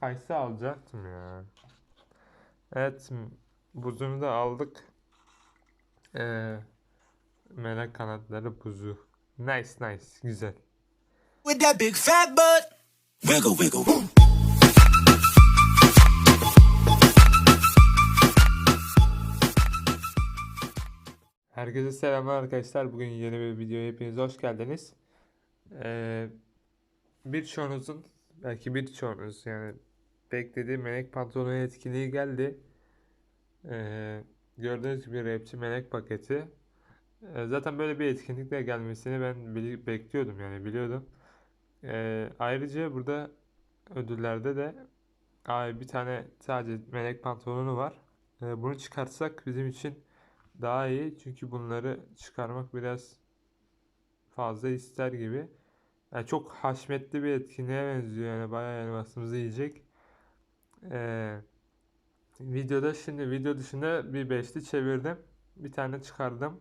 Kayısı alacaktım ya. Evet, buzunu da aldık. Ee, melek kanatları buzu. Nice nice, güzel. with that big fat butt. Wiggle, wiggle, woo. Herkese selamlar arkadaşlar. Bugün yeni bir videoya hepiniz hoş geldiniz. Ee, birçoğunuzun, belki birçoğunuz yani beklediği Melek Pantolonu etkinliği geldi. Ee, gördüğünüz gibi rapçi Melek paketi. Ee, zaten böyle bir etkinlikle gelmesini ben bekliyordum yani biliyordum. Ee, ayrıca burada ödüllerde de ay, bir tane sadece Melek Pantolonu var. Ee, bunu çıkartsak bizim için daha iyi çünkü bunları çıkarmak biraz fazla ister gibi. Yani çok haşmetli bir etkinliğe benziyor yani bayağı elmasımızı yiyecek. Ee, videoda şimdi video dışında bir beşli çevirdim. Bir tane çıkardım.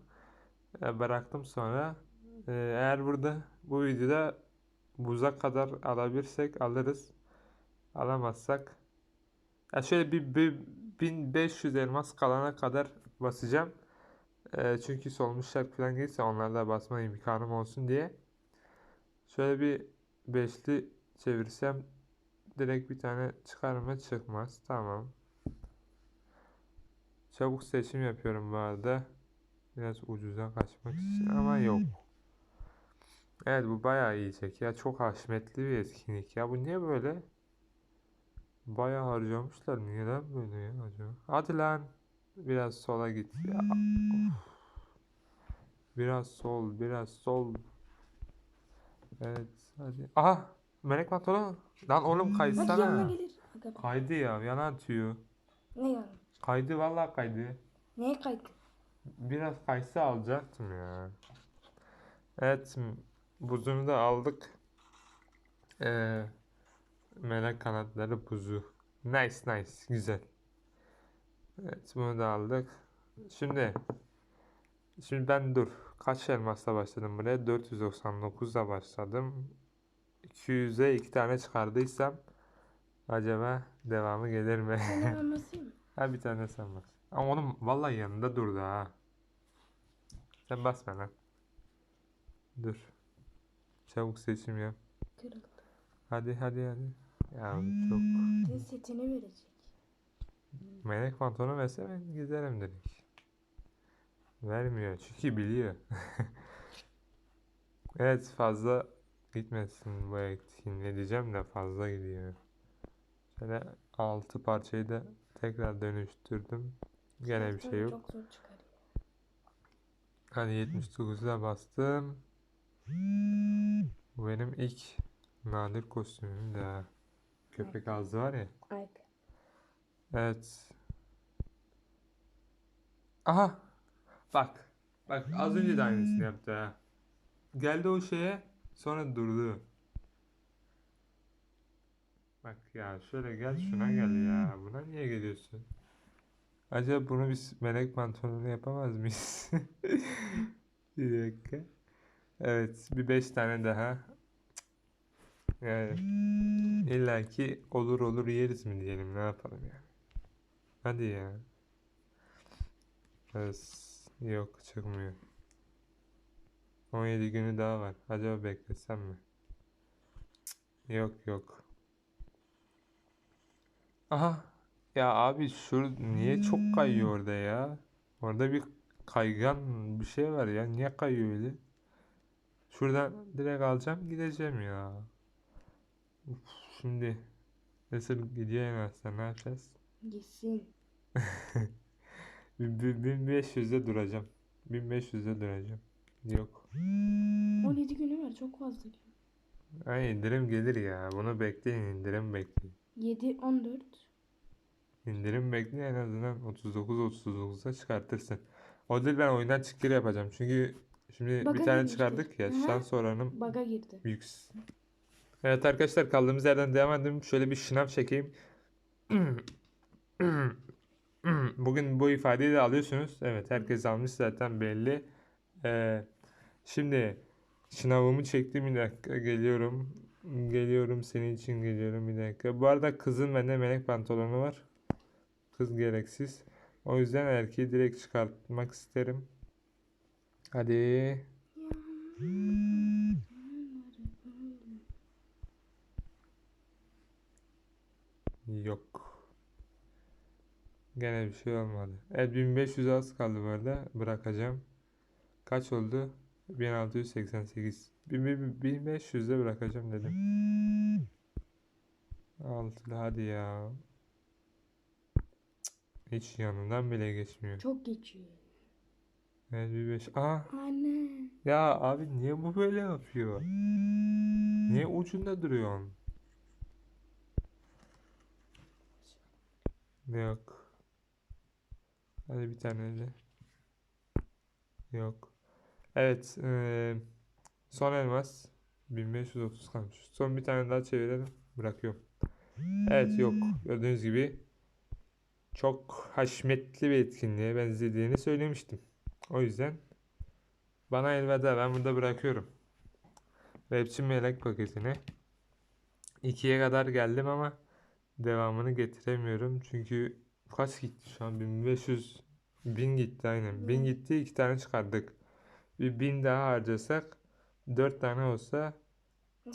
Ee, bıraktım sonra. Ee, eğer burada bu videoda buza kadar alabilirsek alırız. Alamazsak ya şöyle bir, bir 1500 elmas kalana kadar basacağım. Ee, çünkü solmuş şarkı falan gelirse onlarda basma imkanım olsun diye. Şöyle bir beşli çevirsem direkt bir tane çıkar mı çıkmaz. Tamam. Çabuk seçim yapıyorum bu arada. Biraz ucuza kaçmak için ama yok. Evet bu bayağı yiyecek ya. Çok haşmetli bir etkinlik ya. Bu niye böyle? Bayağı harcamışlar. Neden böyle ya acaba? Hadi lan. Biraz sola git ya. Of. Biraz sol, biraz sol. Evet, hadi. Aha! Melek pantolon. Lan oğlum Hadi yanına kaysana. gelir. Aga, Kaydı ya, yana atıyor. Ne yani? Kaydı vallahi kaydı. Neye kaydın? Biraz kayısı alacaktım ya. Evet, m- buzunu da aldık. Ee, melek kanatları buzu. Nice nice, güzel. Evet, bunu da aldık. Şimdi, şimdi ben dur. Kaç elmasla başladım buraya? 499'da başladım. 200'e iki tane çıkardıysam acaba devamı gelir mi? Anlatayım mı? Ha bir tane sen bas. Ama onun vallahi yanında durdu ha. Sen basma lan. Dur. Çabuk seçim yap. Kırıldı. Hadi hadi hadi. Ya çok Senin setini verecek. melek pantolonu verse ben giderim direkt. Vermiyor çünkü biliyor. Evet fazla gitmesin bu etkinliğe diyeceğim de fazla gidiyor. Şöyle altı parçayı da tekrar dönüştürdüm. Gene bir şey yok. Çok zor çıkarıyor. Hadi 79'a bastım. Bu benim ilk nadir kostümüm de. Köpek ağzı var ya. Evet. Aha. Bak. Bak az önce de aynısını yaptı ha. Geldi o şeye sonra durdu. Bak ya şöyle gel şuna gel ya. Buna niye geliyorsun? Acaba bunu biz melek pantolonu yapamaz mıyız? Bir dakika. Evet, bir beş tane daha. Yani illa ki olur olur yeriz mi diyelim ne yapalım yani. Hadi ya. Evet, yok çıkmıyor. 17 günü daha var. Acaba beklesem mi? Yok yok. Aha. Ya abi şu niye çok kayıyor orada ya? Orada bir kaygan bir şey var ya. Niye kayıyor öyle? Şuradan direkt alacağım gideceğim ya. Uf, şimdi nasıl gidiyor en ne yapacağız? Gitsin. Bin- bin- 1500'de duracağım. 1500'de duracağım. Yok. 17 günü var çok fazla. Ay indirim gelir ya. Bunu bekleyin indirim bekleyin. 7, 14. İndirim bekleyin en azından 39-39'a çıkartırsın. O değil ben oyundan çıktı yapacağım. Çünkü şimdi Baga bir tane girmişti. çıkardık ya. Hı. Şans oranım Baga girdi. Yüks. Evet arkadaşlar kaldığımız yerden devam edelim. Şöyle bir şınav çekeyim. Bugün bu ifadeyi de alıyorsunuz. Evet herkes almış zaten belli. Ee, şimdi şınavımı çektim bir dakika geliyorum. Geliyorum senin için geliyorum bir dakika. Bu arada kızın bende melek pantolonu var. Kız gereksiz. O yüzden erkeği direkt çıkartmak isterim. Hadi. Yok. Gene bir şey olmadı. Evet 1500 az kaldı bu arada. Bırakacağım. Kaç oldu? 1688. 1500'de bırakacağım dedim. Altılı hadi ya. Hiç yanından bile geçmiyor. Çok geçiyor. Evet bir beş. Aa Anne. ya abi niye bu böyle yapıyor? Niye ucunda duruyorsun? Yok. Hadi bir tane de. Yok. Evet. eee, son elmas. 1530 kalmış. Son bir tane daha çevirelim. Bırakıyorum. Evet yok. Gördüğünüz gibi çok haşmetli bir etkinliğe benzediğini söylemiştim. O yüzden bana elveda. Ben burada bırakıyorum. Rapçi Melek paketini. 2'ye kadar geldim ama devamını getiremiyorum. Çünkü kaç gitti şu an? 1500 1000 gitti aynen. 1000 gitti. 2 tane çıkardık. Bir 1000 daha harcasak 4 tane olsa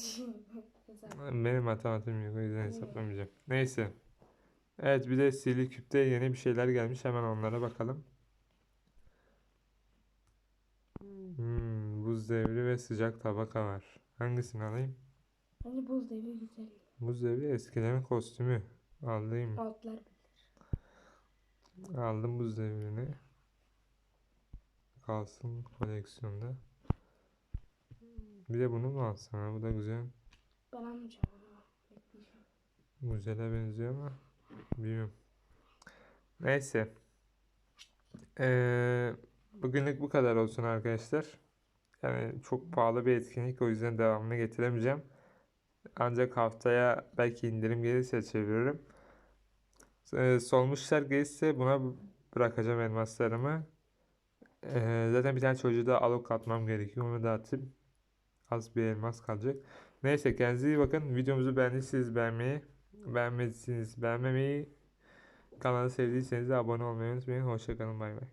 benim matematiğim yok o yüzden hesaplamayacağım. Neyse. Evet bir de Silly Küp'te yeni bir şeyler gelmiş. Hemen onlara bakalım. Hmm, buz devri ve sıcak tabaka var. Hangisini alayım? Bence buz devri güzel. Buz devri eskilerin kostümü. Alayım. Altlar Aldım buz devrini. Kalsın koleksiyonda. Bir de bunu mu alsam? ha? Bu da güzel. ben almayacağım. Güzele benziyor ama bilmiyorum. Neyse. Ee, bugünlük bu kadar olsun arkadaşlar. Yani çok pahalı bir etkinlik o yüzden devamını getiremeyeceğim. Ancak haftaya belki indirim gelirse çeviririm. Solmuşlar gelirse buna bırakacağım elmaslarımı. Ee, zaten bir tane çocuğu da alok atmam gerekiyor. Onu da atayım. Az bir elmas kalacak. Neyse kendinize iyi bakın. Videomuzu beğendiyseniz beğenmeyi, beğenmediyseniz beğenmemeyi, kanalı sevdiyseniz de abone olmayı unutmayın. Hoşçakalın bay bay.